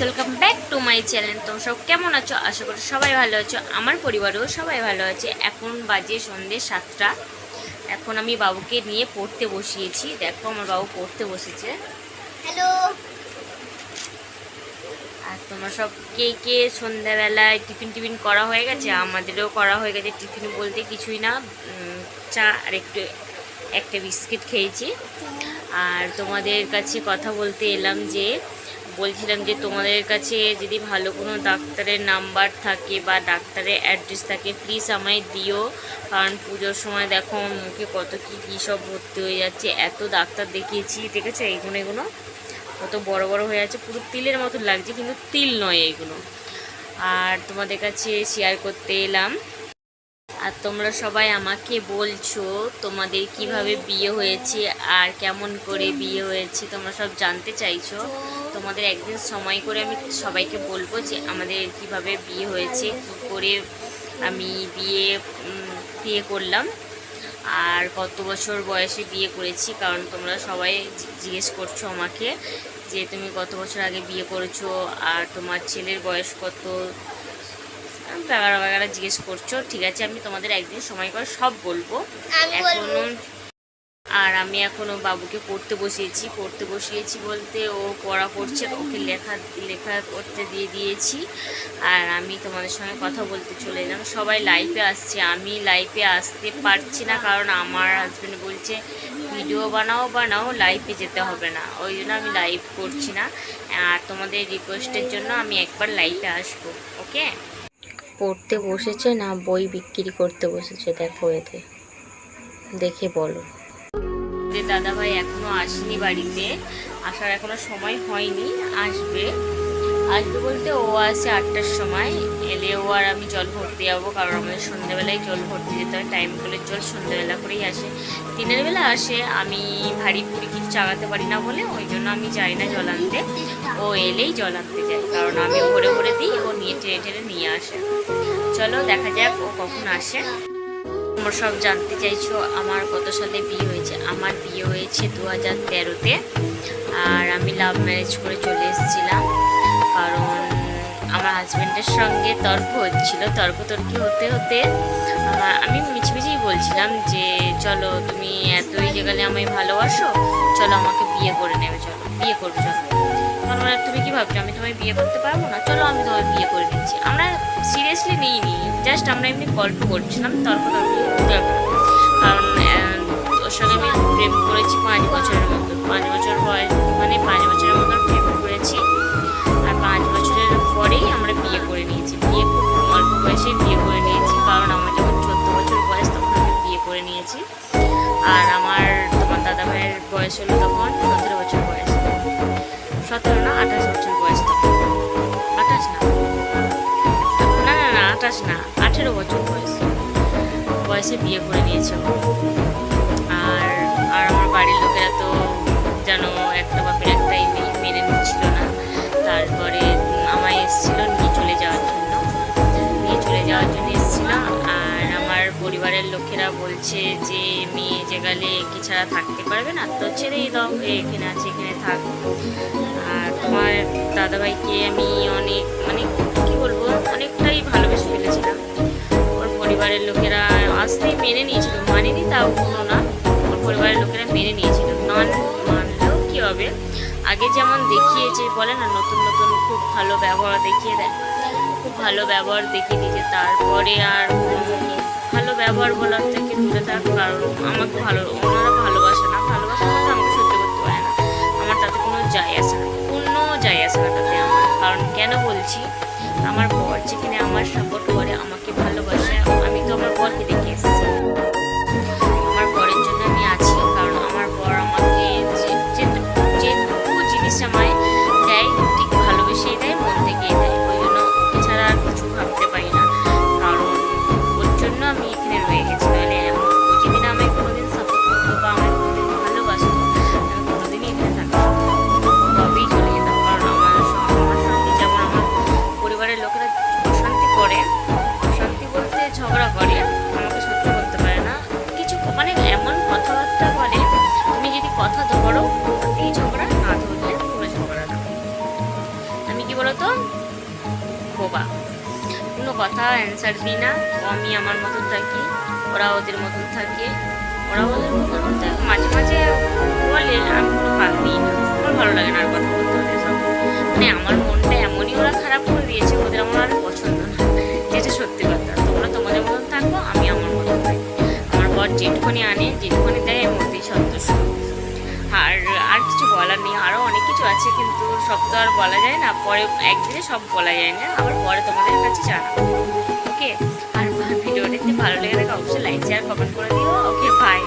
Welcome back to my channel তোমরা সব কেমন আছো? আশা করি সবাই ভালো আছো। আমার পরিবারেও সবাই ভালো আছে। এখন বাজে সন্ধ্যে সাতটা। এখন আমি বাবুকে নিয়ে পড়তে বসিয়েছি। দেখো আমার বাবু পড়তে বসেছে। হ্যালো আর তোমরা সব কে কে সন্ধ্যাবেলায় টিফিন টিফিন করা হয়ে গেছে? আমাদেরও করা হয়ে গেছে টিফিন বলতে কিছুই না। চা আর একটু একটা বিস্কিট খেয়েছি। আর তোমাদের কাছে কথা বলতে এলাম যে বলছিলাম যে তোমাদের কাছে যদি ভালো কোনো ডাক্তারের নাম্বার থাকে বা ডাক্তারের অ্যাড্রেস থাকে প্লিজ আমায় দিও। কারণ পুজোর সময় দেখো মুখে কত কী কী সব ভর্তি হয়ে যাচ্ছে। এত ডাক্তার দেখিয়েছি দেখেছ এইগুলো এগুলো কত বড় বড় হয়ে আছে। পুরো তিলের মতো লাগছে, কিন্তু তিল নয় এইগুলো আর তোমাদের কাছে শেয়ার করতে এলাম। আর তোমরা সবাই আমাকে বলছো তোমাদের কীভাবে বিয়ে হয়েছে, আর কেমন করে বিয়ে হয়েছে, তোমরা সব জানতে চাইছো? তোমাদের একদিন সময় করে আমি সবাইকে বলব যে আমাদের কীভাবে বিয়ে হয়েছে কী করে আমি বিয়ে বিয়ে করলাম। আর কত বছর বয়সে বিয়ে করেছি কারণ তোমরা সবাই জিজ্ঞেস করছ আমাকে যে তুমি কত বছর আগে বিয়ে করেছ আর তোমার ছেলের বয়স কত? বাগারা বাগারা জিজ্ঞেস করছ। ঠিক আছে আমি তোমাদের একদিন সময় করে সব বলব। এখনও আর আমি এখনও বাবুকে পড়তে বসিয়েছি পড়তে বসিয়েছি বলতে ও পড়া পড়ছে ওকে লেখা লেখা করতে দিয়ে দিয়েছি। আর আমি তোমাদের সঙ্গে কথা বলতে চলে এলাম। সবাই লাইভে আসছে, আমি লাইভে আসতে পারছি না কারণ আমার হাজব্যান্ড বলছে ভিডিও বানাও বানাও লাইভে যেতে হবে না। ওই জন্য আমি লাইভ করছি না। আর তোমাদের রিকোয়েস্টের জন্য আমি একবার লাইভে আসব ওকে পড়তে বসেছে না, বই বিক্রি করতে বসেছে, দেখো এতে। দেখে বলো। যে দাদা ভাই এখনও আসেনি বাড়িতে, আসার এখনও সময় হয়নি, আসবে। আসবে বলতে ও আসে আটটার সময়, এলে ও আর আমি জল ভরতে যাব কারণ আমাদের সন্ধ্যেবেলায় জল ভরতে যেতে হয় টাইম করে জল সন্ধ্যেবেলা করেই আসে। দিনের বেলা আসে, আমি ভারী পুরি কিছু চাগাতে পারি না বলে, ওই জন্য আমি যাই না জল আনতে। ও এলেই জল আনতে যাই কারণ আমি ভরে ভরে দিই, ও নিয়ে টেনে টেনে নিয়ে আসে। চলো দেখা যাক ও কখন আসে। তোমরা সব জানতে চাইছো আমার কত সালে বিয়ে হয়েছে। আমার বিয়ে হয়েছে দু হাজার তেরোতে আর আমি লাভ ম্যারেজ করে চলে এসেছিলাম। কারণ আমার হাজব্যান্ডের সঙ্গে তর্ক হচ্ছিল। তর্কতর্কি হতে হতে আমার- আমি মিছমিছেই বলছিলাম যে, চলো তুমি এতই জায়গালে আমায় ভালোবাসো। চলো আমাকে বিয়ে করে নেবে, চলো, বিয়ে করবে, চলো। তখন তুমি কি ভাবছ? আমি তোমায় বিয়ে করতে পারব না? চলো, আমি তোমায় বিয়ে করে নিচ্ছি আমরা সিরিয়াসলি নিই নি জাস্ট আমরা এমনি গল্প করছিলাম তর্ক কারণ ওর সঙ্গে আমি প্রেম করেছি পাঁচ বছরের মতো। পাঁচ বছর বয়স মানে পাঁচ বছরের মতো প্রেম করেছি। আর পাঁচ বছরের পরেই আমরা বিয়ে করে নিয়েছি। বিয়ে খুব অল্প বয়সেই বিয়ে করে নিয়েছি। কারণ আমার যখন চোদ্দ বছর বয়স তখন আমি বিয়ে করে নিয়েছি। আর আমার, তোমার দাদা ভাইয়ের বয়স হলো তখন সতেরো আঠাশ না, আঠেরো বছর বয়স। বয়সে বিয়ে করে নিয়েছে আর আর আমার বাড়ির লোকেরা তো যেন একটা বাপের একটাই মেনে নিচ্ছিল না। তারপরে আমায় এসেছিল নিয়ে চলে যাওয়ার জন্য। নিয়ে চলে যাওয়ার জন্য এসেছিল। আর আমার পরিবারের লোকেরা বলছে যে, মেয়ে যে গেলে একে ছাড়া থাকতে পারবে না, তো ছেড়েই দাও, এ এখানে আছে, এখানে থাক। আর তোমার দাদাভাইকে আমি অনেক মানে বলব, অনেকটাই ভালোবেসে ফেলেছিলাম। ওর পরিবারের লোকেরা আসতেই মেনে নিয়েছিল। মানেনি তাও কোনো না, ওর পরিবারের লোকেরা মেনে নিয়েছিল। নন মানলেও কী হবে আগে যেমন দেখিয়েছে বলে না, নতুন নতুন খুব ভালো ব্যবহার দেখিয়ে দেয়। খুব ভালো ব্যবহার দেখিয়ে দিয়েছে। তারপরে আর ভালো ব্যবহার বলার থেকে দূরে থাক, কারণ আমাকে ভালো, ওনারা ভালোবাসে না। ভালোবাসে না আমাকে সহ্য করতে পারে না। আমার তাতে কোনো যায় আসে না। কোনো যায় আসে না তাতে আমার। কারণ কেন বলছি? আমার বর যেখানে আমার সাপোর্ট করে, আমাকে ভালোবাসে। আমি তো আমার বরকে দেখে এসেছি। আমার বরের জন্য আমি আছি, কারণ আমার বর আমাকে যে- যেটুকু জিনিস আমায় কোনো কথা অ্যান্সার দিই না। ও আমি আমার মতন থাকি ওরা ওদের মতন থাকে ওরা ওদের মতন বলতে মাঝে মাঝে বলে, আমি কোনো ভাগ দিই না। আমার ভালো লাগে না আর কথা বলতে হবে সব মানে আমার মনটা কিছু আছে, কিন্তু সব তো আর বলা যায় না। পরে একদিনে সব বলা যায় না। আবার পরে তোমাদের কাছে জানাব। ওকে আর ভিডিও দেখতে ভালো লেগে থাকে, অবশ্যই লাইক শেয়ার কমেন্ট করে দিও। Okay bye